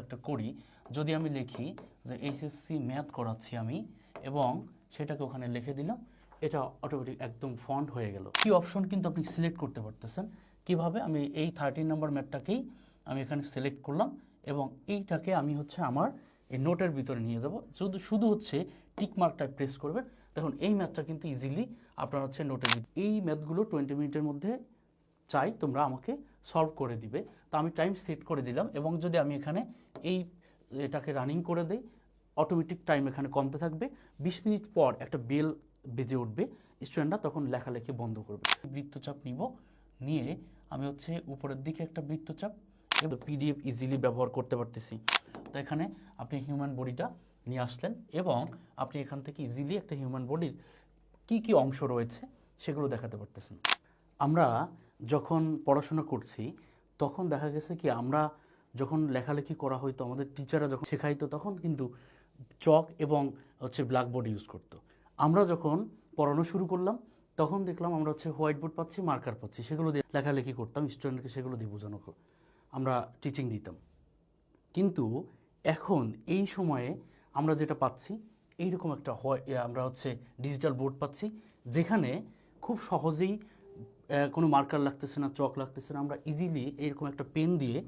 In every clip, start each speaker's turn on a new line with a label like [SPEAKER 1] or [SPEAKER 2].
[SPEAKER 1] একটা করি, যদি আমি লিখি যে এইচএসসি ম্যাথ করাচ্ছি আমি এবং সেটাকে ওখানে লিখে দিলাম, এটা অটোমেটিক একদম ফন্ট হয়ে গেল। কি অপশন কিন্তু আপনি সিলেক্ট করতে পারতেছেন? কীভাবে? আমি এই থার্টিন নাম্বার ম্যাথটাকেই আমি এখানে সিলেক্ট করলাম এবং এইটাকে আমি হচ্ছে আমার এই নোটের ভিতরে নিয়ে যাব। শুধু শুধু হচ্ছে টিক মার্কটা প্রেস করবেন, দেখুন এই ম্যাথটা কিন্তু ইজিলি আপনার হচ্ছে নোটের এই ম্যাথগুলো টোয়েন্টি মিনিটের মধ্যে চাই, তোমরা আমাকে সলভ করে দিবে। তো আমি টাইম সেট করে দিলাম এবং যদি আমি এখানে এই এটাকে রানিং করে দেই অটোমেটিক টাইম এখানে কমতে থাকবে। বিশ মিনিট পর একটা বেল বেজে উঠবে স্টুডেন্টরা তখন লেখালেখি বন্ধ করবে। বৃত্তচাপ নিব, নিয়ে আমি হচ্ছে উপরের দিকে একটা বৃত্তচাপ এবং পিডিএফ ইজিলি ব্যবহার করতে পারতেছি। তো এখানে আপনি হিউম্যান বডিটা নিয়ে আসলেন এবং আপনি এখান থেকে ইজিলি একটা হিউম্যান বডির কি কি অংশ রয়েছে সেগুলো দেখাতে পারতেছেন। আমরা যখন পড়াশোনা করছি, তখন দেখা গেছে কি আমরা যখন লেখালেখি করা হইতো, আমাদের টিচাররা যখন শেখাইতো, তখন কিন্তু চক এবং হচ্ছে ব্ল্যাকবোর্ড ইউজ করতো। আমরা যখন পড়ানো শুরু করলাম, তখন দেখলাম আমরা হচ্ছে হোয়াইট বোর্ড পাচ্ছি মার্কার পাচ্ছি, সেগুলো দিয়ে লেখালেখি করতাম স্টুডেন্টকে সেগুলো দিয়ে বোঝানো আমরা টিচিং দিতাম। কিন্তু এখন এই সময়ে আমরা যেটা পাচ্ছি, এইরকম একটা আমরা হচ্ছে ডিজিটাল বোর্ড পাচ্ছি, যেখানে খুব সহজেই কোনো মার্কার লাগতেছে না চক লাগতেছে না, আমরা ইজিলি এরকম একটা পেন দিয়ে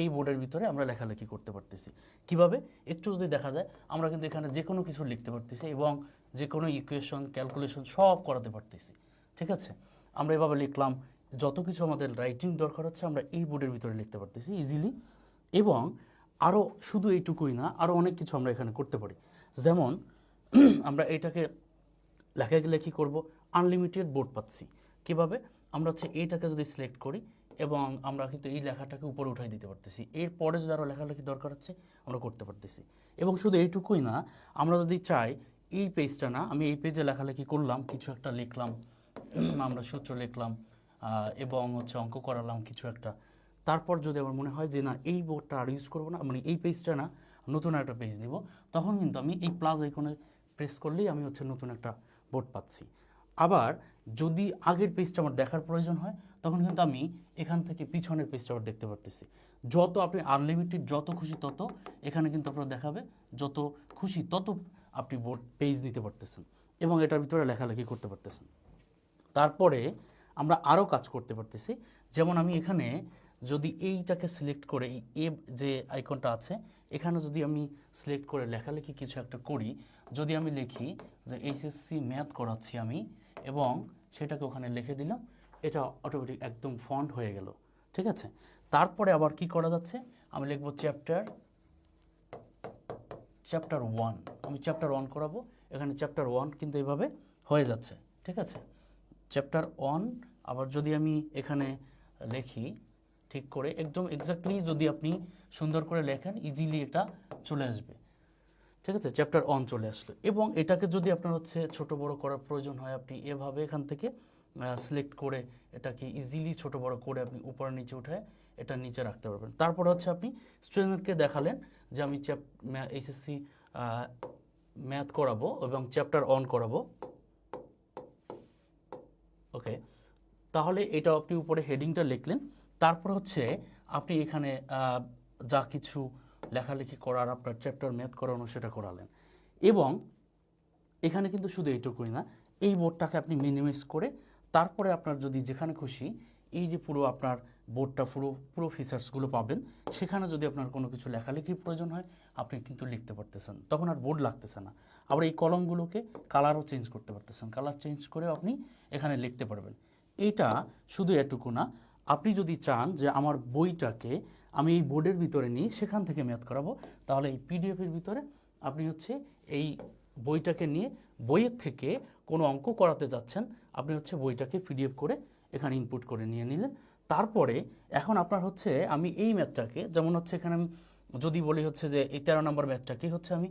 [SPEAKER 1] এই বোর্ডের ভিতরে আমরা লেখালেখি করতে পারতেছি। কীভাবে? একটু যদি দেখা যায়, আমরা কিন্তু এখানে যে কোনো কিছু লিখতে পারতেছি এবং যে কোনো ইকুয়েশন ক্যালকুলেশন সব করাতে পারতেছি। ঠিক আছে? আমরা এভাবে লিখলাম, যত কিছু আমাদের রাইটিং দরকার হচ্ছে আমরা এই বোর্ডের ভিতরে লিখতে পারতেছি ইজিলি এবং আরও শুধু এইটুকুই না আরও অনেক কিছু আমরা এখানে করতে পারি। যেমন, আমরা এটাকে লেখালেখি করব আনলিমিটেড বোর্ড পাচ্ছি। কীভাবে? আমরা হচ্ছে এইটাকে যদি সিলেক্ট করি এবং আমরা কিন্তু এই লেখাটাকে উপরে উঠাই দিতে পারতেছি। এরপরে যদি আরও লেখালেখি দরকার হচ্ছে আমরা করতে পারতেছি। এবং শুধু এইটুকুই না, আমরা যদি চাই এই পেজটা না, আমি এই পেজে লেখালেখি করলাম, কিছু একটা লিখলাম আমরা সূত্র লিখলাম এবং হচ্ছে অঙ্ক করালাম কিছু একটা। তারপর যদি আমার মনে হয় যে না, এই বোর্ডটা আর ইউজ করব না মানে এই পেজটা না, নতুন একটা পেজ দিব তখন কিন্তু আমি এই প্লাস আইকনে প্রেস করলেই আমি হচ্ছে নতুন একটা বোর্ড পাচ্ছি। আবার যদি আগের পেজটা আমার দেখার প্রয়োজন হয়, তখন কিন্তু আমি এখান থেকে পিছনের পেজটা আবার দেখতে পারতেছি। যত আপনি আনলিমিটেড যত খুশি তত এখানে কিন্তু আপনার দেখাবে, যত খুশি তত আপনি বোর্ড পেজ নিতে পারতেছেন এবং এটার ভিতরে লেখালেখি করতে পারতেছেন। তারপরে আমরা আরও কাজ করতে পারতেছি, যেমন আমি এখানে যদি এইটাকে সিলেক্ট করে, এই এ যে আইকনটা আছে, এখানে যদি আমি সিলেক্ট করে লেখালেখি কিছু একটা করি, যদি আমি লিখি যে এইচএসসি ম্যাথ করাচ্ছি আমি এবং সেটাকে ওখানে লিখে দিলাম। এটা অটোমেটিক একদম ফন্ট হয়ে গেল। ঠিক আছে? তারপরে আবার কি করা যাচ্ছে? আমি লিখব চ্যাপ্টার চ্যাপ্টার ওয়ান আমি চ্যাপ্টার ওয়ান করাবো। এখানে চ্যাপ্টার ওয়ান কিন্তু এইভাবে হয়ে যাচ্ছে। ঠিক আছে? চ্যাপ্টার ওয়ান আবার যদি আমি এখানে লিখি, ঠিক করে একদম এক্স্যাক্টলি যদি আপনি সুন্দর করে লেখেন ইজিলি এটা চলে আসবে। ঠিক আছে চ্যাপ্টার অন চলে আসলো। এবং এটাকে যদি আপনার হচ্ছে ছোট বড় করার প্রয়োজন হয়, আপনি এভাবে এখান থেকে সিলেক্ট করে এটাকে ইজিলি ছোট বড় করে আপনি উপরে নিচে উঠে এটা নিচে রাখতে পারবেন। তারপর হচ্ছে আপনি স্টুডেন্টকে দেখালেন যে আমি চ্যাপ এইচএসসি ম্যাথ করাবো এবং চ্যাপ্টার অন করাবো। ওকে তাহলে এটা আপনি উপরে হেডিংটা লিখলেন। তারপর হচ্ছে আপনি এখানে যা কিছু লেখালেখি করার আপনার চ্যাপ্টার ম্যাথ করানো সেটা করালেন। এবং এখানে কিন্তু শুধু এইটুকুই না, এই বোর্ডটাকে আপনি মিনিমাইজ করে তারপরে আপনার যদি যেখানে খুশি এই যে পুরো আপনার বোর্ডটা পুরো পুরো ফিচার্সগুলো পাবেন, সেখানে যদি আপনার কোনো কিছু লেখালেখির প্রয়োজন হয়, আপনি কিন্তু লিখতে পারতেছেন। তখন আর বোর্ড লাগতেছে না। আবার এই কলমগুলোকে কালারও চেঞ্জ করতে পারতেছেন। কালার চেঞ্জ করে আপনি এখানে লিখতে পারবেন। এটা শুধু এটুকু না, আপনি যদি চান যে আমার বইটাকে আমি এই বোর্ডের ভিতরে নিয়ে সেখান থেকে ম্যাথ করাবো। তাহলে এই পিডিএফের ভিতরে আপনি হচ্ছে এই বইটাকে নিয়ে বইয়ের থেকে কোনো অঙ্ক করাতে যাচ্ছেন, আপনি হচ্ছে বইটাকে পিডিএফ করে এখানে ইনপুট করে নিয়ে নিলেন। তারপরে এখন আপনার হচ্ছে আমি এই ম্যাথটাকে যেমন হচ্ছে এখানে আমি যদি বলি হচ্ছে যে এই তেরো নম্বর ম্যাথটাকে হচ্ছে আমি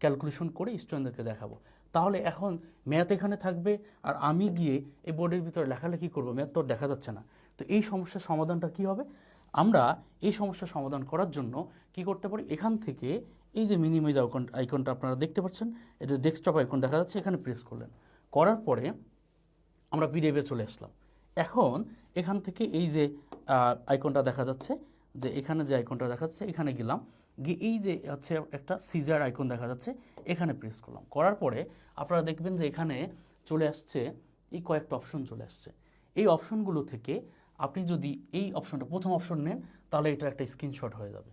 [SPEAKER 1] ক্যালকুলেশন করে স্টুডেন্টদেরকে দেখাবো। তাহলে এখন ম্যাথ এখানে থাকবে, আর আমি গিয়ে এই বোর্ডের ভিতরে লেখালেখি করব। ম্যাথ তো দেখা যাচ্ছে না। তো এই সমস্যার সমাধানটা কি হবে? আমরা এই সমস্যার সমাধান করার জন্য কি করতে পারি? এখান থেকে এই যে মিনিমাইজ আইকন আইকনটা আপনারা দেখতে পাচ্ছেন এটা ডেস্কটপ আইকন দেখা যাচ্ছে, এখানে প্রেস করলেন। করার পরে আমরা পিডিএফে চলে আসলাম। এখন এখান থেকে এই যে আইকনটা দেখা যাচ্ছে, যে এখানে যে আইকনটা দেখা যাচ্ছে, এখানে গেলাম। গিয়ে এই যে হচ্ছে একটা সিজার আইকন দেখা যাচ্ছে, এখানে প্রেস করলাম। করার পরে আপনারা দেখবেন যে এখানে চলে আসছে, এই কয়েকটা অপশন চলে আসছে। এই অপশনগুলো থেকে আপনি যদি এই অপশনটা প্রথম অপশন নেন, তাহলে এটা একটা স্ক্রিনশট হয়ে যাবে।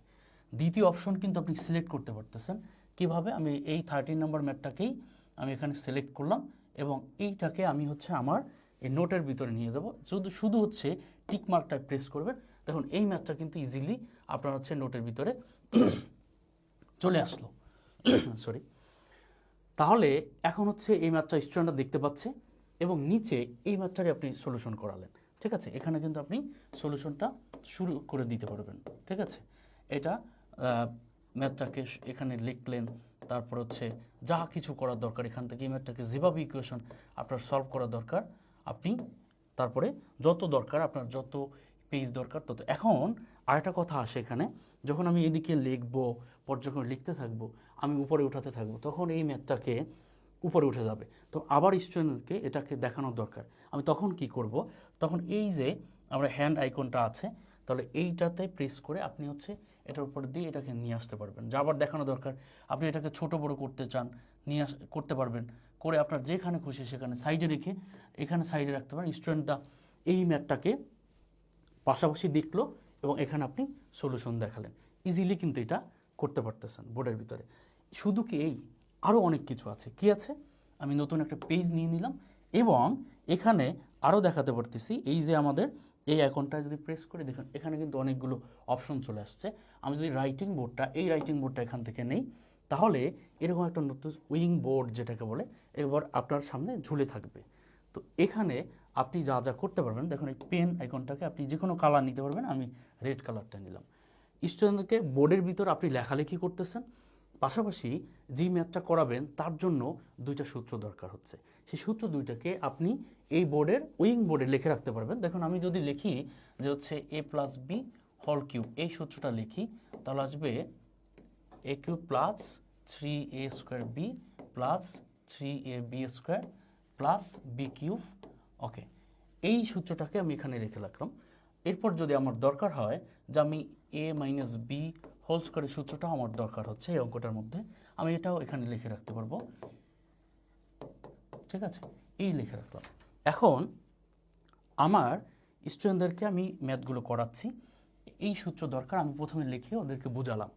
[SPEAKER 1] দ্বিতীয় অপশন কিন্তু আপনি সিলেক্ট করতে পারতেছেন। কীভাবে? আমি এই থার্টিন নাম্বার ম্যাটটাকেই আমি এখানে সিলেক্ট করলাম এবং এইটাকে আমি হচ্ছে আমার এই নোটের ভিতরে নিয়ে যাব। শুধু শুধু হচ্ছে টিক মার্কটা প্রেস করবেন। দেখুন, এই ম্যাথটা কিন্তু ইজিলি আপনার হচ্ছে নোটের ভিতরে চলে আসলো। সরি তাহলে এখন হচ্ছে এই ম্যাথটা স্টুডেন্টরা দেখতে পাচ্ছে এবং নিচে এই ম্যাথটারই আপনি সলিউশন করালেন। ঠিক আছে? এখানে কিন্তু আপনি সলিউশনটা শুরু করে দিতে পারবেন। ঠিক আছে? এটা ম্যাথটাকে এখানে লিখলেন, তারপর হচ্ছে যা কিছু করার দরকার এখান থেকে, এই ম্যাথটাকে যেভাবে ইকুয়েশন আপনার সলভ করা দরকার, আপনি তারপরে যত দরকার, আপনার যত পেজ দরকার, তত এখন আরেকটা কথা আসে এখানে, যখন আমি এদিকে লিখব পর যখন লিখতে থাকব, আমি উপরে উঠাতে থাকব, তখন এই ম্যাথটাকে উপরে উঠে যাবে। তো আবার স্টুডেন্টকে এটাকে দেখানোর দরকার। আমি তখন কি করব? তখন এই যে আমরা হ্যান্ড আইকনটা আছে, তাহলে এইটাতে প্রেস করে আপনি হচ্ছে এটার উপর দিয়ে এটাকে নিয়ে আসতে পারবেন। যা আবার দেখানো দরকার। আপনি এটাকে ছোট বড় করতে চান, নিয়ে আস, করতে পারবেন। করে আপনার যেখানে খুশি সেখানে সাইডে রেখে এখানে সাইডে রাখতে পারেন। স্টুডেন্টরা এই ম্যাথটাকে পাশাপাশি দেখল এবং এখানে আপনি সলিউশন দেখালেন। ইজিলি কিন্তু এটা করতে পারতেছেন বোর্ডের ভিতরে। শুধু কি এই? আরও অনেক কিছু আছে। কি আছে? আমি নতুন একটা পেজ নিয়ে নিলাম এবং এখানে আরও দেখাতে পারতেছি, এই যে আমাদের এই অ্যাকাউন্টটা যদি প্রেস করে, দেখুন, এখানে কিন্তু অনেকগুলো অপশন চলে আসছে। আমি যদি রাইটিং বোর্ডটা এই রাইটিং বোর্ডটা এখান থেকে নেই, তাহলে এরকম একটা নতুন উইং বোর্ড যেটাকে বলে, এবার আপনার সামনে ঝুলে থাকবে। তো এখানে আপনি যা যা করতে পারবেন, দেখুন, এই পেন আইকনটাকে আপনি যে কোনো কালার নিতে পারবেন, আমি রেড কালারটা নিলাম। স্টুডেন্টকে বোর্ডের ভিতর আপনি লেখালেখি করতেছেন পাশাপাশি যেই ম্যাথটা করাবেন, তার জন্য দুইটা সূত্র দরকার হচ্ছে। সেই সূত্র দুইটাকে আপনি এই বোর্ডের উইং বোর্ডে লিখে রাখতে পারবেন। দেখুন, আমি যদি লিখি যে হচ্ছে এ প্লাস বি হল কিউব এই সূত্রটা লিখি, তাহলে আসবে A cube plus three A square B plus three A B square plus B cube okay এই সূত্রটাকে আমি এখানে রেখে রাখলাম। এরপর যদি আমার দরকার হয় যে আমি এ মাইনাস বি হোল স্কোয়ারের সূত্রটাও আমার দরকার হচ্ছে এই অঙ্কটার মধ্যে। আমি এটাও এখানে লিখে রাখতে পারব। ঠিক আছে? এই লিখে রাখলাম। এখন আমার স্টুডেন্টদেরকে আমি ম্যাথগুলো করাচ্ছি। এই সূত্র দরকার, আমি প্রথমে লিখে ওদেরকে বোঝালাম।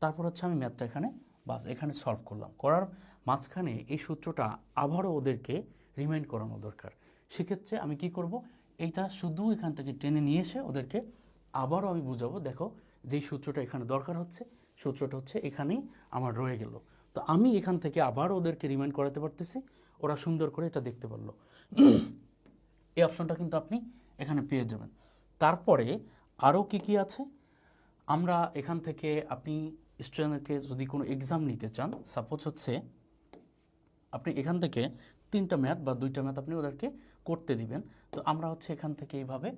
[SPEAKER 1] তারপর হচ্ছে আমি ম্যাথটা এখানে, বাস, এখানে সলভ করলাম। করার মাঝখানে এই সূত্রটা আবারও ওদেরকে রিমাইন্ড করানো দরকার। সেক্ষেত্রে আমি কি করব? এইটা শুধু এখান থেকে টেনে নিয়ে এসে ওদেরকে আবারও আমি বুঝাবো। দেখো যেই সূত্রটা এখানে দরকার হচ্ছে, সূত্রটা হচ্ছে এখানেই আমার রয়ে গেল। তো আমি এখান থেকে আবার ওদেরকে রিমাইন্ড করাতে পারতেছি, ওরা সুন্দর করে এটা দেখতে পারল। এই অপশনটা কিন্তু আপনি এখানে পেয়ে যাবেন। তারপরে আরও কি কি আছে? আমরা এখান থেকে আপনি স্টুডেন্টকে যদি কোনো এক্সাম নিতে চান সাপোজ হচ্ছে আপনি এখান থেকে তিনটা ম্যাথ বা দুইটা ম্যাথ আপনি ওদেরকে করতে দিবেন। তো আমরা হচ্ছে এখান থেকে এইভাবে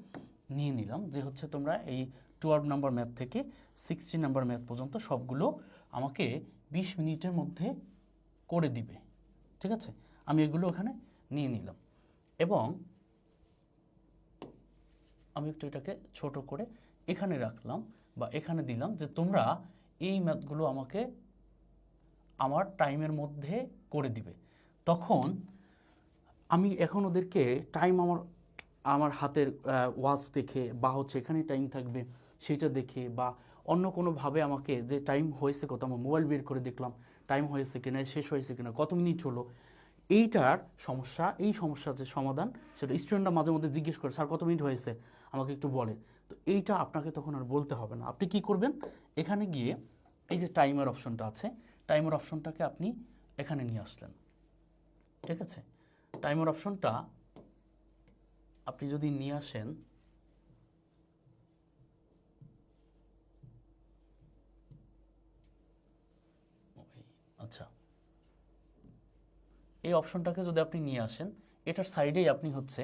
[SPEAKER 1] নিয়ে নিলাম যে হচ্ছে তোমরা এই টুয়েলভ নাম্বার ম্যাথ থেকে সিক্সটি নাম্বার ম্যাথ পর্যন্ত সবগুলো আমাকে বিশ মিনিটের মধ্যে করে দিবে। ঠিক আছে? আমি এগুলো ওখানে নিয়ে নিলাম। এবং আমি একটু এটাকে ছোট করে এখানে রাখলাম বা এখানে দিলাম যে তোমরা এই ম্যাথগুলো আমাকে আমার টাইমের মধ্যে করে দিবে। তখন আমি এখন ওদেরকে টাইম আমার আমার হাতের ওয়াচ দেখে বা হচ্ছে এখানে টাইম থাকবে সেটা দেখে বা অন্য কোনোভাবে আমাকে যে টাইম হয়েছে কত, আমার মোবাইল বের করে দেখলাম টাইম হয়েছে কিনা শেষ হয়েছে কিনা, কত মিনিট হলো এইটার সমস্যা, এই সমস্যার যে সমাধান, সেটা স্টুডেন্টরা মাঝে মধ্যে জিজ্ঞেস করে, স্যার, কত মিনিট হয়েছে? আমাকে একটু বলে। তো এইটা আপনাকে তখন আর বলতে হবে না। আপনি কি করবেন? এখানে গিয়ে এই যে টাইমার অপশনটা আছে টাইমার অপশনটাকে আপনি এখানে নিয়ে আসলেন। ঠিক আছে? টাইমার অপশনটা আপনি যদি নিয়ে আসেন ওই, আচ্ছা এই অপশনটাকে যদি আপনি নিয়ে আসেন, এটার সাইডেই আপনি হচ্ছে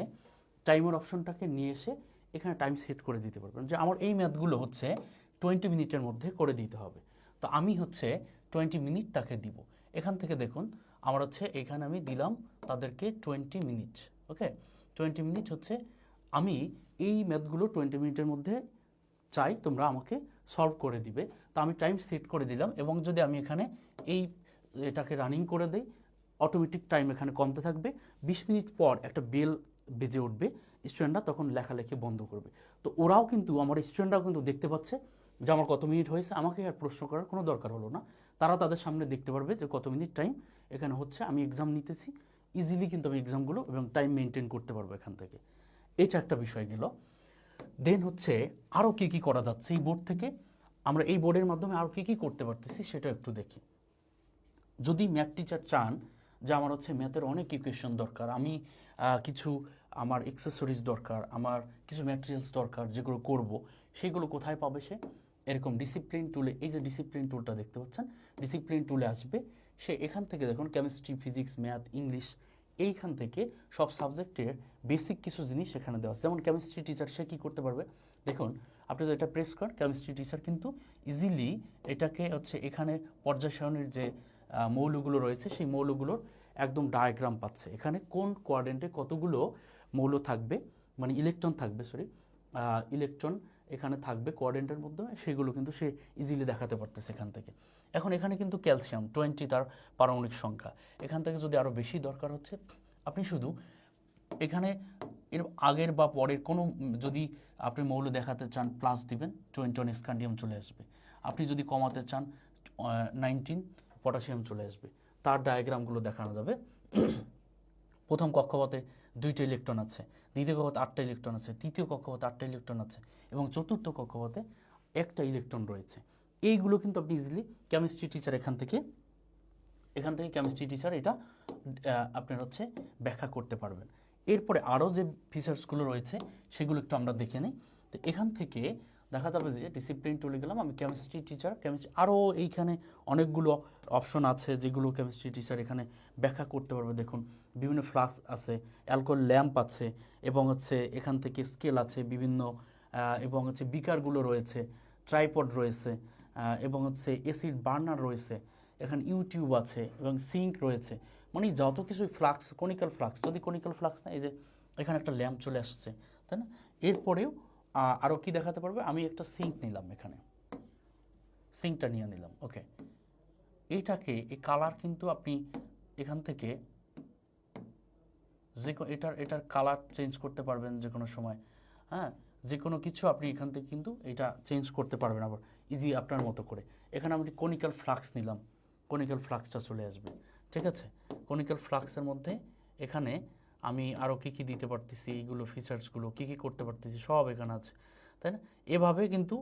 [SPEAKER 1] টাইমার অপশনটাকে নিয়ে এসে এখানে টাইম সেট করে দিতে পারবেন। যে আমার এই ম্যাথগুলো হচ্ছে টোয়েন্টি মিনিটের মধ্যে করে দিতে হবে। তো আমি হচ্ছে টোয়েন্টি মিনিট তাকে দিব। এখান থেকে দেখুন, আমার হচ্ছে এখানে আমি দিলাম তাদেরকে twenty minute, okay? Twenty minute হচ্ছে আমি এই ম্যাথগুলো টোয়েন্টি মিনিটের মধ্যে চাই, তোমরা আমাকে সলভ করে দিবে। তো আমি টাইম সেট করে দিলাম এবং যদি আমি এখানে এই এটাকে রানিং করে দেই অটোমেটিক টাইম এখানে কমতে থাকবে। বিশ মিনিট পর একটা বেল বেজে উঠবে স্টুডেন্টরা তখন লেখালেখি বন্ধ করবে। তো ওরাও কিন্তু, আমার স্টুডেন্টরাও কিন্তু দেখতে পাচ্ছে যে আমার কত মিনিট হয়েছে, আমাকে আর প্রশ্ন করার কোনো দরকার হলো না। তারা তাদের সামনে দেখতে পারবে যে কত মিনিট টাইম এখানে হচ্ছে, আমি এক্সাম নিতেছি। ইজিলি কিন্তু আমি এক্সামগুলো এবং টাইম মেনটেন করতে পারব এখান থেকে। এটা একটা বিষয় গেল। দেন হচ্ছে আরও কী কী করা যাচ্ছে এই বোর্ড থেকে? আমরা এই বোর্ডের মাধ্যমে আরও কী কী করতে পারতেছি সেটা একটু দেখি। যদি ম্যাথ টিচার চান যে আমার হচ্ছে ম্যাথের অনেক ইকুয়েশন দরকার। আমি কিছু আমার এক্সেসরিজ দরকার, আমার কিছু ম্যাটেরিয়ালস দরকার যেগুলো করব, সেগুলো কোথায় পাবে সে? এরকম ডিসিপ্লিন টুলে এই যে ডিসিপ্লিন টুলটা দেখতে পাচ্ছেন ডিসিপ্লিন টুলে আসবে। সে এখান থেকে দেখুন কেমিস্ট্রি ফিজিক্স ম্যাথ ইংলিশ এইখান থেকে সব সাবজেক্টের বেসিক কিছু জিনিস এখানে দেওয়া আছে। যেমন কেমিস্ট্রি টিচার সে কী করতে পারবে? দেখুন, আপনি যদি এটা প্রেস করেন কেমিস্ট্রি টিচার কিন্তু ইজিলি এটাকে হচ্ছে এখানে পর্যায় সারণীর যে মৌলগুলো রয়েছে, সেই মৌলগুলোর একদম ডায়াগ্রাম পাচ্ছে। এখানে কোন কোয়াড্রেন্টে কতগুলো মৌল থাকবে? মানে ইলেকট্রন থাকবে সরি ইলেকট্রন এখানে থাকবে কোয়াড্রেন্টের মধ্যে, সেগুলো কিন্তু সে ইজিলি দেখাতে পারতেছে এখান থেকে। এখন এখানে কিন্তু ক্যালসিয়াম টোয়েন্টি তার পারমাণবিক সংখ্যা। এখান থেকে যদি আরও বেশি দরকার হচ্ছে, আপনি শুধু এখানে এর আগের বা পরের কোনো যদি আপনি মৌল দেখাতে চান প্লাস দিবেন টোয়েন্টি ওয়ান স্কান্ডিয়াম চলে আসবে। আপনি যদি কমাতে চান নাইনটিন পটাশিয়াম চলে আসবে। তার ডায়াগ্রামগুলো দেখানো যাবে। প্রথম কক্ষপথে দুইটা ইলেকট্রন আছে, দ্বিতীয় কক্ষপথে আটটা ইলেকট্রন আছে, তৃতীয় কক্ষপথে আটটা ইলেকট্রন আছে, এবং চতুর্থ কক্ষপথে একটা ইলেকট্রন রয়েছে। এইগুলো কিন্তু আপনি ইজিলি কেমিস্ট্রি টিচার এখান থেকে এখান থেকে কেমিস্ট্রি টিচার এটা আপনার হচ্ছে ব্যাখ্যা করতে পারবেন। এরপরে আরও যে ফিচার্সগুলো রয়েছে, সেগুলো একটু আমরা দেখে নিই। তো এখান থেকে দেখা যাবে যে ডিসিপ্লিন টুলে গেলাম, আমি কেমিস্ট্রি টিচার কেমিস্ট্রি আরও এইখানে অনেকগুলো অপশন আছে যেগুলো কেমিস্ট্রি টিচার এখানে ব্যাখ্যা করতে পারবে। দেখুন, বিভিন্ন ফ্লাক্স আছে অ্যালকোহল ল্যাম্প আছে, এবং হচ্ছে এখান থেকে স্কেল আছে বিভিন্ন এবং হচ্ছে বিকারগুলো রয়েছে ট্রাইপড রয়েছে এবং হচ্ছে এসিড বার্নার রয়েছে, এখানে ইউটিউব আছে, এবং সিঙ্ক রয়েছে। মানে যত কিছু ফ্লাক্স কনিক্যাল ফ্লাক্স যদি কনিক্যাল ফ্লাক্স না, এই যে এখানে একটা ল্যাম্প চলে আসছে, তাই না? এরপরেও আরও কি দেখাতে পারবে? আমি একটা সিঙ্ক নিলাম এখানে। সিঙ্কটা নিয়ে নিলাম ওকে এইটাকে এই কালার কিন্তু আপনি এখান থেকে যে এটার এটার কালার চেঞ্জ করতে পারবেন যে কোনো সময় হ্যাঁ? যে কোনো কিছু আপনি এখান থেকে কিন্তু এটা চেঞ্জ করতে পারবেন আবার ইজি আপনার মতো করে। এখানে আমি কনিক্যাল ফ্লাক্স নিলাম। কনিক্যাল ফ্লাক্সটা চলে আসবে, ঠিক আছে? কনিক্যাল ফ্লাক্সের মধ্যে এখানে আমি আরও কী কী দিতে পারতেছি, এইগুলো ফিচার্সগুলো কী কী করতে পারতেছি, সব এখানে আছে, তাই না? এভাবে কিন্তু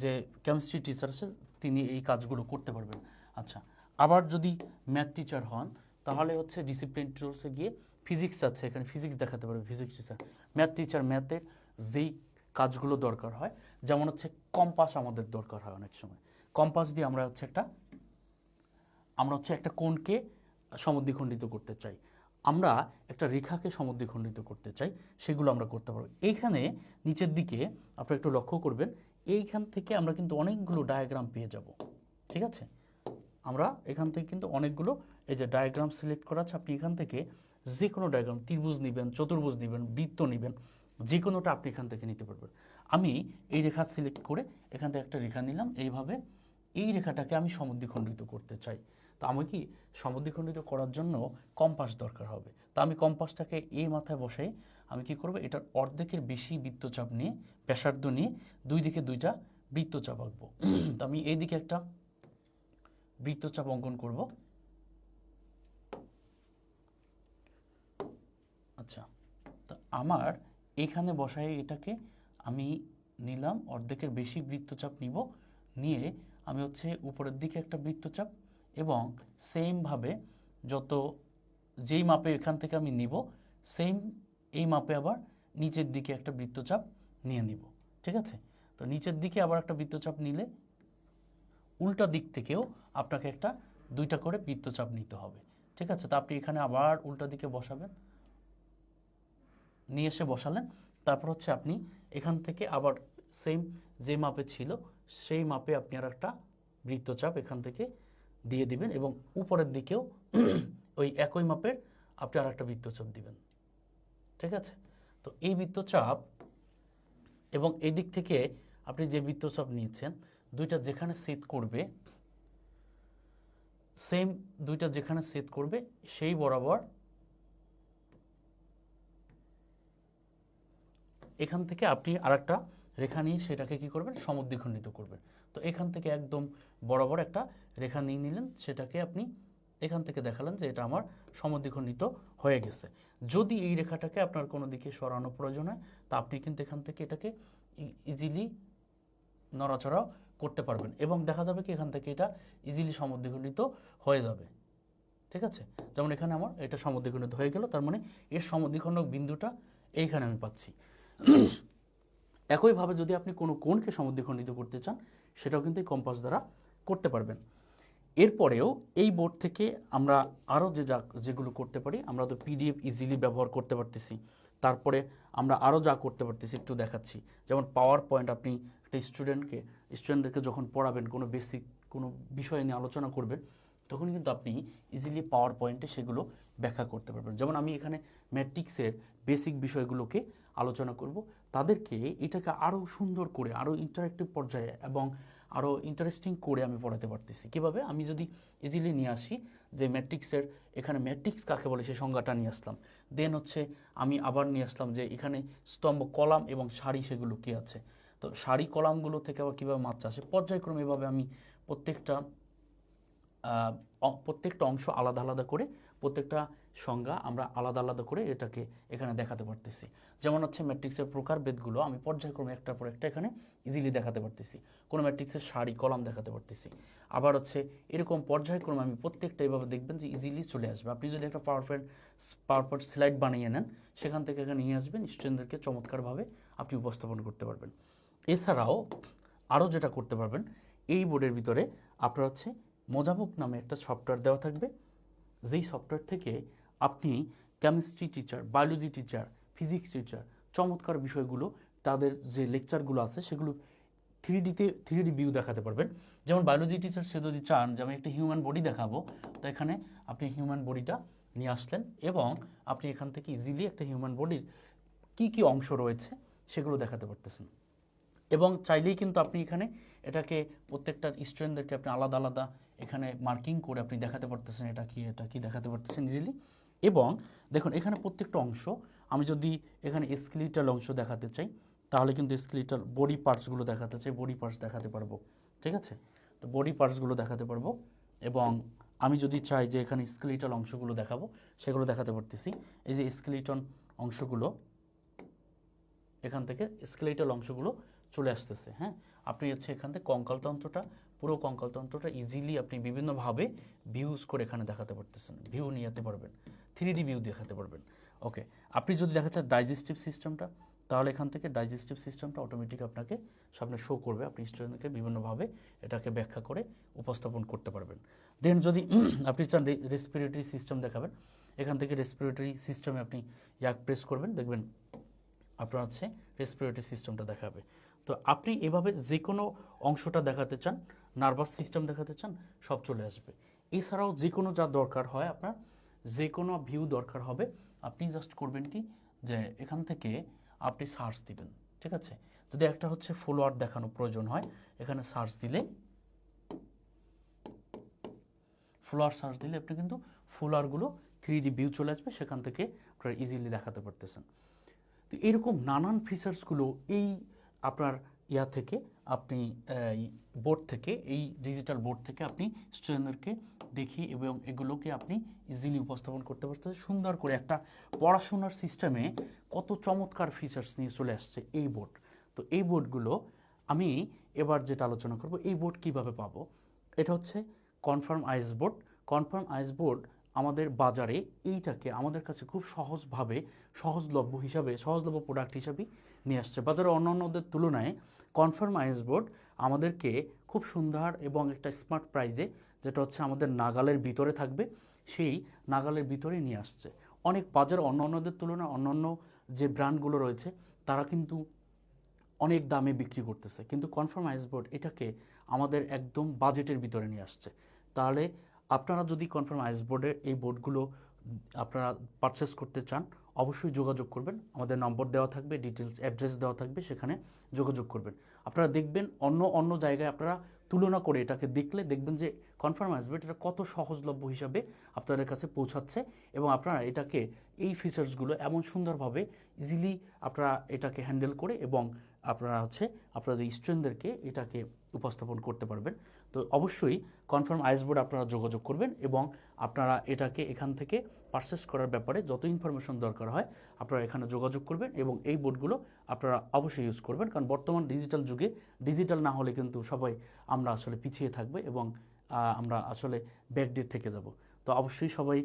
[SPEAKER 1] যে কেমিস্ট্রি টিচার আছে, তিনি এই কাজগুলো করতে পারবেন। আচ্ছা আবার যদি ম্যাথ টিচার হন, তাহলে হচ্ছে ডিসিপ্লিন টুলসে গিয়ে ফিজিক্স আছে, এখানে ফিজিক্স দেখাতে পারবে ফিজিক্স টিচার ম্যাথ টিচার ম্যাথের যেই কাজগুলো দরকার হয়, যেমন হচ্ছে কম্পাস আমাদের দরকার হয় অনেক সময়। কম্পাস দিয়ে আমরা হচ্ছে একটা, আমরা হচ্ছে একটা কোণকে সমদ্বিখণ্ডিত করতে চাই। আমরা একটা রেখাকে সমদ্বিখণ্ডিত করতে চাই, সেগুলো আমরা করতে পারব। এইখানে নিচের দিকে আপনারা একটু লক্ষ্য করবেন, এইখান থেকে আমরা কিন্তু অনেকগুলো ডায়াগ্রাম পেয়ে যাব। ঠিক আছে? আমরা এখান থেকে কিন্তু অনেকগুলো, এই যে ডায়াগ্রাম সিলেক্ট করা আছে, আপনি এখান থেকে যে কোনো ডায়াগ্রাম ত্রিভুজ নেবেন, চতুর্ভুজ নেবেন, বৃত্ত নেবেন যে কোনোটা আপনি এখান থেকে নিতে পারবেন। আমি এই রেখা সিলেক্ট করে এখান থেকে একটা রেখা নিলাম, এইভাবে এই রেখাটাকে আমি সমদ্বিখণ্ডিত করতে চাই। তো আমি কি সমদ্বিখণ্ডিত করার জন্য কম্পাস দরকার হবে? তো আমি কম্পাসটাকে এই মাথায় বসাই আমি কি করব? এটার অর্ধেকের বেশি বৃত্তচাপ নিয়ে, ব্যাসার্ধ নিয়ে দুই দিকে দুইটা বৃত্তচাপ আঁকবো। তো আমি এই দিকে একটা বৃত্তচাপ অঙ্কন করব। আচ্ছা তো আমার এখানে বসাই এটাকে আমি নিলাম, অর্ধেকের বেশি বৃত্তচাপ নিব। নিয়ে আমি হচ্ছে উপরের দিকে একটা বৃত্তচাপ এবং সেমভাবে যত যেই মাপে এখান থেকে আমি নিব সেম এই মাপে আবার নিচের দিকে একটা বৃত্তচাপ নিয়ে নিব, ঠিক আছে? তো নিচের দিকে আবার একটা বৃত্তচাপ নিলে উল্টা দিক থেকেও আপনাকে একটা দুইটা করে বৃত্তচাপ নিতে হবে, ঠিক আছে? তো আপনি এখানে আবার উল্টা দিকে বসাবেন, নিয়ে এসে বসালেন, তারপর হচ্ছে আপনি এখান থেকে আবার সেম যে মাপে ছিল, সেই মাপে আপনি আর একটা বৃত্তচাপ এখান থেকে দিয়ে দিবেন এবং উপরের দিকেও ওই একই মাপের আপনি আর একটা বৃত্তচাপ দিবেন। ঠিক আছে? তো এই বৃত্তচাপ এবং এই দিক থেকে আপনি যে বৃত্তচাপ নিয়েছেন দুইটা যেখানে সেট করবে সেম দুইটা যেখানে সেট করবে, সেই বরাবর এখান থেকে আপনি আরেকটা রেখা নিয়ে সেটাকে কি করবেন? সমদ্বিখণ্ডিত করবেন। তো এখান থেকে একদম বরাবর একটা রেখা নিয়ে নিলেন, সেটাকে আপনি এখান থেকে দেখালেন যে এটা আমার সমদ্বিখণ্ডিত হয়ে গেছে। যদি এই রেখাটাকে আপনার কোনো দিকে সরানো প্রয়োজন হয়, তা আপনি কিন্তু এখান থেকে এটাকে ইজিলি নড়াচড়াও করতে পারবেন এবং দেখা যাবে কি এখান থেকে এটা ইজিলি সমদ্বিখণ্ডিত হয়ে যাবে। ঠিক আছে? যেমন এখানে আমার এটা সমদ্বিখণ্ডিত হয়ে গেল, তার মানে এর সমদ্বিখণ্ডক বিন্দুটা এইখানে আমি পাচ্ছি। একইভাবে যদি আপনি কোনো কোণকে সমদ্বিখণ্ডিত করতে চান, সেটাও কিন্তু এই কম্পাস দ্বারা করতে পারবেন। এরপরেও এই বোর্ড থেকে আমরা আরও যে যা, যেগুলো করতে পারি, আমরা তো পিডিএফ ইজিলি ব্যবহার করতে পারতেছি। তারপরে আমরা আরও যা করতে পারতেছি একটু দেখাচ্ছি। যেমন পাওয়ার পয়েন্ট আপনি একটা স্টুডেন্টকে স্টুডেন্টদেরকে যখন পড়াবেন, কোনো বেসিক কোনো বিষয় নিয়ে আলোচনা করবেন তখন কিন্তু আপনি ইজিলি পাওয়ার পয়েন্টে সেগুলো ব্যাখ্যা করতে পারবেন। যেমন আমি এখানে ম্যাট্রিক্সের বেসিক বিষয়গুলোকে আলোচনা করব। তাদেরকে এটাকে আরও সুন্দর করে আরও ইন্টারেক্টিভ পর্যায়ে এবং আরও ইন্টারেস্টিং করে আমি পড়াতে পারতেছি। কীভাবে? আমি যদি ইজিলি নিয়ে আসি যে ম্যাট্রিক্সের এখানে ম্যাট্রিক্স কাকে বলে? সেই সংজ্ঞাটা নিয়ে আসলাম। দেন হচ্ছে আমি আবার নিয়ে আসলাম যে এখানে স্তম্ভ, কলাম এবং সারি সেগুলো কী আছে? তো সারি, কলামগুলো থেকে আবার কীভাবে মাত্রা আসে? পর্যায়ক্রমে এভাবে আমি প্রত্যেকটা প্রত্যেকটা অংশ আলাদা আলাদা করে প্রত্যেকটা সংজ্ঞা আমরা আলাদা আলাদা করে এটাকে এখানে দেখাতে পারতেছি। যেমন হচ্ছে ম্যাট্রিক্সের প্রকারভেদগুলো আমি পর্যায়ক্রমে একটার পর একটা এখানে ইজিলি দেখাতে পারতেছি। কোনো ম্যাট্রিক্সের সারি, কলাম দেখাতে পারতেছি। আবার হচ্ছে এরকম পর্যায়ক্রমে আমি প্রত্যেকটা এভাবে দেখবেন যে ইজিলি চলে আসবে। আপনি যদি একটা power point power point slide বানিয়ে নেন, সেখান থেকে এখানে নিয়ে আসবেন স্টুডেন্টদেরকে চমৎকারভাবে আপনি উপস্থাপন করতে পারবেন। এছাড়াও আরও যেটা করতে পারবেন, এই বোর্ডের ভিতরে আপনার হচ্ছে মোজাবুক নামে একটা সফটওয়্যার দেওয়া থাকবে। যেই সফটওয়্যার থেকে আপনি chemistry teacher biology teacher physics teacher চমৎকার বিষয়গুলো তাদের যে লেকচারগুলো আছে সেগুলো থ্রি ডিতে থ্রি ডি ভিউ দেখাতে পারবেন। যেমন বায়োলজি টিচার সে যদি চান যে আমি একটা হিউম্যান বডি দেখাবো, তো এখানে আপনি হিউম্যান বডিটা নিয়ে আসলেন এবং আপনি এখান থেকে ইজিলি একটা হিউম্যান বডির কী কী অংশ রয়েছে সেগুলো দেখাতে পারতেছেন। এবং চাইলেই কিন্তু আপনি এখানে এটাকে প্রত্যেকটা স্টুডেন্টদেরকে আপনি আলাদা আলাদা এখানে মার্কিং করে আপনি দেখাতে পারতেছেন এটা কি এটা কি দেখাতে পারতেছেন ইজিলি এবং দেখুন, এখানে প্রত্যেকটা অংশ, আমি যদি এখানে স্কেলিটাল অংশ দেখাতে চাই, তাহলে কিন্তু স্কেলিটাল বডি পার্টসগুলো দেখাতে চাই বডি পার্টস দেখাতে পারব, ঠিক আছে? তো বডি পার্টসগুলো দেখাতে পারব এবং আমি যদি চাই যে এখানে স্কেলিটাল অংশগুলো দেখাবো, সেগুলো দেখাতে পারতেছি। এই যে স্কেলিটন অংশগুলো, এখান থেকে স্কেলেটাল অংশগুলো চলে আসতেছে হ্যাঁ? আপনি হচ্ছে এখান থেকে কঙ্কালতন্ত্রটা, পুরো কঙ্কালতন্ত্রটা ইজিলি আপনি বিভিন্নভাবে ভিউজ করে এখানে দেখাতে পারতেছেন ভিউ নিয়ে যেতে পারবেন। থ্রি ডি ভিউ দেখাতে পারবেন। ওকে আপনি যদি দেখা চান ডাইজেস্টিভ সিস্টেমটা তাহলে এখান থেকে ডাইজেস্টিভ সিস্টেমটা অটোমেটিক আপনাকে সামনে শো করবে। আপনি স্টুডেন্টকে বিভিন্নভাবে এটাকে ব্যাখ্যা করে উপস্থাপন করতে পারবেন। দেন যদি আপনি চান রেসপিরেটরি সিস্টেম দেখাবেন, এখান থেকে রেসপিরেটরি সিস্টেমে আপনি ইয়াক প্রেস করবেন, দেখবেন আপনার হচ্ছে রেসপিরেটরি সিস্টেমটা দেখাবে। তো আপনি এভাবে যে কোনো অংশটা দেখাতে চান নার্ভাস সিস্টেম দেখাতে চান, সব চলে আসবে। এছাড়াও যে কোনো যা দরকার হয় আপনার যে কোনো ভিউ দরকার হবে। আপনি জাস্ট করবেন কি? যে এখান থেকে আপনি সার্চ দিবেন, ঠিক আছে? যদি একটা হচ্ছে ফলোয়ার দেখানো প্রয়োজন হয়, এখানে সার্চ দিলে ফ্লোয়ার সার্চ দিলে আপনি কিন্তু ফ্লোয়ারগুলো থ্রি ডি ভিউ চলে আসবে, সেখান থেকে আপনারা ইজিলি দেখাতে পারতেছেন। তো এরকম নানান ফিচার্সগুলো এই আপনার ইয়া থেকে আপনি বোর্ড থেকে, এই ডিজিটাল বোর্ড থেকে আপনি স্টুডেন্টদেরকে দেখি এবং এগুলোকে আপনি ইজিলি উপস্থাপন করতে পারতেছেন। সুন্দর করে একটা পড়াশোনার সিস্টেমে কত চমৎকার ফিচার্স নিয়ে চলে আসছে এই বোর্ড। তো এই বোর্ডগুলো আমি এবার যেটা আলোচনা করব, এই বোর্ড কীভাবে পাবো? এটা হচ্ছে confirm ice board confirm ice board আমাদের বাজারে এইটাকে আমাদের কাছে খুব সহজভাবে, সহজলভ্য হিসাবে, সহজলভ্য প্রোডাক্ট হিসাবে নিয়ে আসছে। বাজারে অন্যান্যদের তুলনায় কনফার্ম আইস বোর্ড আমাদেরকে খুব সুন্দর এবং একটা স্মার্ট প্রাইজে যেটা হচ্ছে আমাদের নাগালের ভিতরে থাকবে, সেই নাগালের ভিতরে নিয়ে আসছে। অনেক বাজার অন্য অন্যদের তুলনায় অন্যান্য যে ব্র্যান্ডগুলো রয়েছে, তারা কিন্তু অনেক দামে বিক্রি করতেছে। কিন্তু কনফার্ম আইস বোর্ড এটাকে আমাদের একদম বাজেটের ভিতরে নিয়ে আসছে। তাহলে আপনারা যদি কনফার্ম আইস বোর্ডের এই বোর্ডগুলো আপনারা পারচেস করতে চান, অবশ্যই যোগাযোগ করবেন। আমাদের নম্বর দেওয়া থাকবে ডিটেলস অ্যাড্রেস দেওয়া থাকবে, সেখানে যোগাযোগ করবেন। আপনারা দেখবেন অন্য অন্য জায়গায় আপনারা তুলনা করে এটাকে দেখলে দেখবেন যে কনফার্ম আসবেট এটা কত সহজলভ্য হিসাবে আপনাদের কাছে পৌঁছাচ্ছে এবং আপনারা এটাকে, এই ফিচার্সগুলো এমন সুন্দরভাবে ইজিলি আপনারা এটাকে হ্যান্ডেল করে এবং আপনারা হচ্ছে আপনাদের স্টুডেন্টদেরকে এটাকে উপস্থাপন করতে পারবেন। তো অবশ্যই কনফার্ম আইস বোর্ড আপনারা যোগাযোগ করবেন এবং আপনারা এটাকে এখান থেকে পারচেস করার ব্যাপারে যত ইনফরমেশন দরকার হয়, আপনারা এখানে যোগাযোগ করবেন এবং এই বোর্ডগুলো আপনারা অবশ্যই ইউজ করবেন। কারণ বর্তমান ডিজিটাল যুগে ডিজিটাল না হলে কিন্তু সবাই আমরা আসলে পিছিয়ে থাকবে এবং আমরা আসলে ব্যাকডেট থেকে যাব। তো অবশ্যই সবাই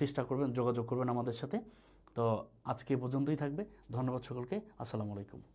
[SPEAKER 1] চেষ্টা করবেন, যোগাযোগ করবেন আমাদের সাথে। তো আজকে পর্যন্তই থাকবে। ধন্যবাদ সকলকে। আসসালামু আলাইকুম।